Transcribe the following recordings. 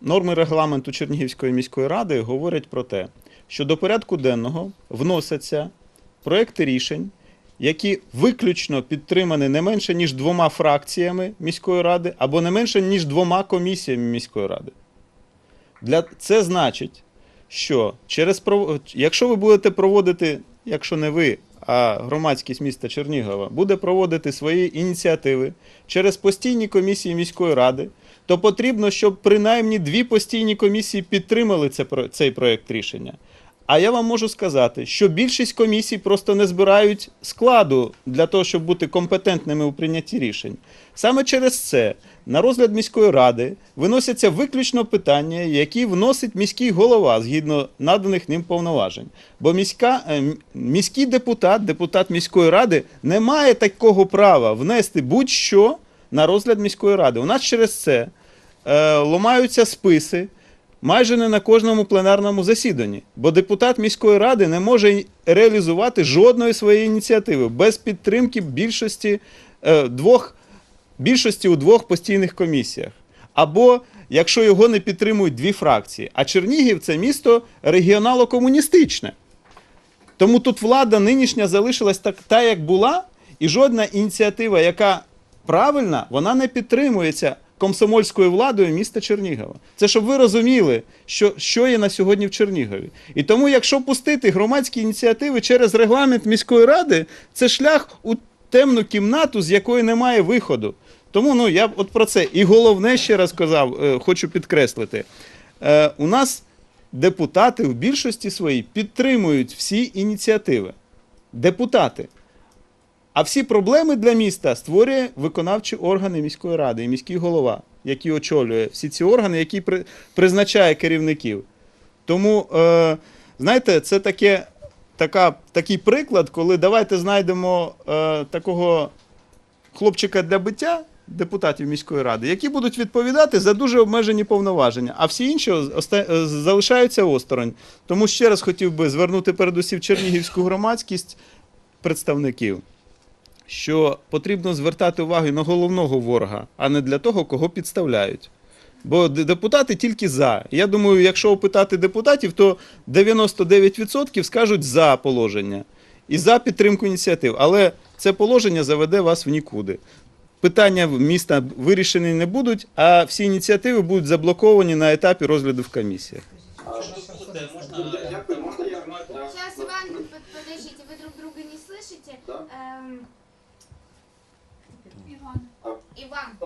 норми регламенту Чернігівської міської ради говорять про те, що до порядку денного вносяться проекти рішень, які виключно підтримані не менше ніж двома фракціями міської ради або не менше ніж двома комісіями міської ради. Для це значить, що через якщо ви будете проводити, якщо не ви, а громадськість міста Чернігова буде проводити свої ініціативи через постійні комісії міської ради, то потрібно, щоб принаймні дві постійні комісії підтримали це, цей проект рішення. А я вам можу сказати, що більшість комісій просто не збирають складу для того, щоб бути компетентними у прийнятті рішень. Саме через це на розгляд міської ради виносяться виключно питання, які вносить міський голова згідно наданих ним повноважень. Бо міська, е, міський депутат, депутат міської ради, не має такого права внести будь-що на розгляд міської ради. У нас через це е, ламаються списи майже не на кожному пленарному засіданні, бо депутат міської ради не може реалізувати жодної своєї ініціативи без підтримки більшості е, двох більшості у двох постійних комісіях. Або якщо його не підтримують дві фракції. А Чернігів це місто регіонало-комуністичне. Тому тут влада нинішня залишилась так, та, як була, і жодна ініціатива, яка правильна, вона не підтримується комсомольською владою міста Чернігова. Це щоб ви розуміли, що, що є на сьогодні в Чернігові. І тому, якщо пустити громадські ініціативи через регламент міської ради, це шлях у темну кімнату, з якої немає виходу. Тому ну, я от про це. І головне, ще раз казав, е, хочу підкреслити. Е, у нас депутати в більшості своїй підтримують всі ініціативи. Депутати. А всі проблеми для міста створює виконавчі органи міської ради і міський голова, який очолює всі ці органи, які призначає керівників. Тому, е, знаєте, це таке, така, такий приклад, коли давайте знайдемо е, такого хлопчика для биття, депутатів міської ради, які будуть відповідати за дуже обмежені повноваження, а всі інші е, залишаються осторонь. Тому ще раз хотів би звернути передусім чернігівську громадськість представників, що потрібно звертати увагу на головного ворога, а не для того, кого підставляють. Бо депутати тільки за. Я думаю, якщо опитати депутатів, то 99% скажуть за положення і за підтримку ініціатив. Але це положення заведе вас в нікуди. Питання міста вирішені не будуть, а всі ініціативи будуть заблоковані на етапі розгляду в комісіях. Сейчас, Иван, подождите, вы друг друга не слышите? Да. Іван.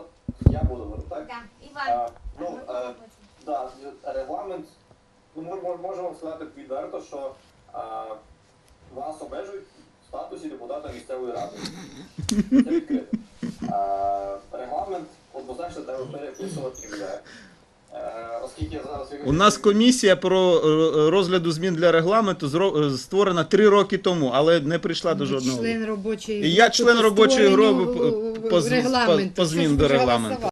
Я буду говорити, так? да, Іван. А, ну, е, да, регламент, ну, можемо мож- можу сказати відверто, що а, вас обмежують в статусі депутата місцевої ради. Це відкрито. А, регламент однозначно треба переписувати вже. Е. У нас комісія про е, розгляду змін для регламенту е, створена три роки тому, але не прийшла до жодного. Член робочої І я член робочої групи по- в- по по- по змін до регламенту.